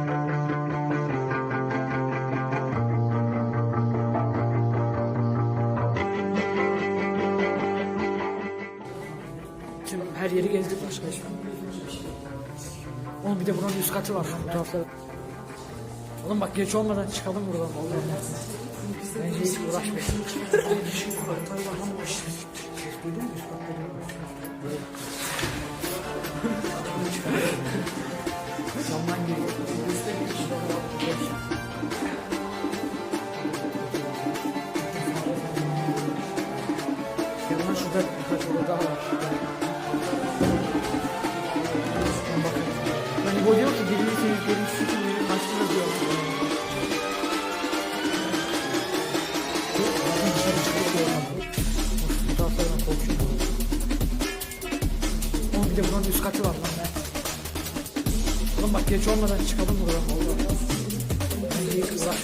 Tüm her yeri gezdik başka hiçbir. Oğlum bir de buranın üst katı var bu tarafta. Oğlum bak geç olmadan çıkalım buradan vallahi. Bence hiç uğraşmayalım. Camdan giriyor. Yanına şurada birkaç oda daha var. Bakın. Hani bu diyor ki birini sevdiklerim için beni kaç lira diyor. Oğlum bir de buranın üst katı var lan be. Oğlum bak geç olmadan çıkalım buradan vallahi. Kızlar.